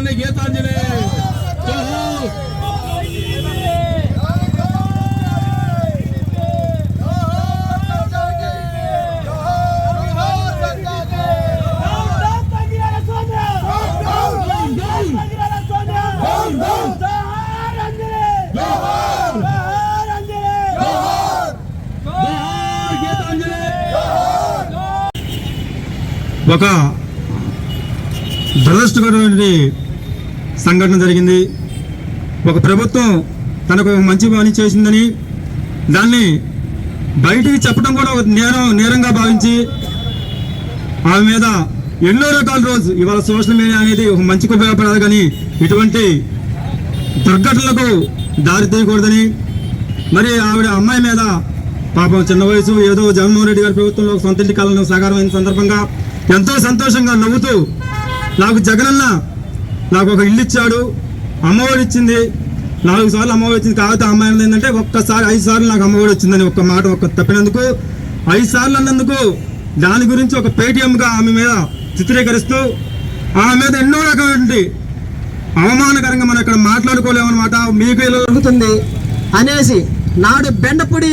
Down Gitanjali ఒక దురదృష్టకరమైనది సంఘటన జరిగింది. ఒక ప్రభుత్వం తనకు ఒక మంచి పని చేసిందని దాన్ని బయటికి చెప్పడం కూడా ఒక నేరం నేరంగా భావించి ఆమె మీద ఎన్నో రకాల రోజు ఇవాళ సోషల్ మీడియా అనేది ఒక మంచికి ఉపయోగపడాలి కానీ ఇటువంటి దుర్ఘటనలకు దారి తీయకూడదని. మరి ఆవిడ అమ్మాయి మీద పాపం చిన్న వయసు ఏదో జగన్మోహన్ రెడ్డి గారి ప్రభుత్వంలో సొంత ఇంటి కాలంలో సాకారమైన సందర్భంగా ఎంతో సంతోషంగా నవ్వుతూ నాకు జగనన్న నాకు ఒక ఇల్లు ఇచ్చాడు అమ్మఒడి ఇచ్చింది నాలుగు సార్లు అమ్మఒడి వచ్చింది కాకపోతే అమ్మాయి ఏంటంటే ఒక్కసారి ఐదు సార్లు నాకు అమ్మఒడి వచ్చిందని ఒక్క మాట ఒక్క తప్పినందుకు ఐదు సార్లు అన్నందుకు దాని గురించి ఒక పేటీఎంగా ఆమె మీద చిత్రీకరిస్తూ ఆమె మీద ఎన్నో రకమైనటువంటి అవమానకరంగా మనం ఇక్కడ మాట్లాడుకోలేమన్నమాట. మీకు ఇలా జరుగుతుంది అనేసి నాడు బెండపొడి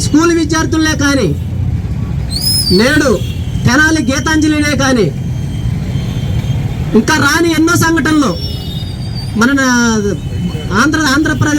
స్కూల్ విద్యార్థులే కానీ నేడు తెనాలి గీతాంజలినే కానీ ఇంకా రాని ఎన్నో సంఘటనలు మన ఆంధ్ర ఆంధ్రప్రదేశ్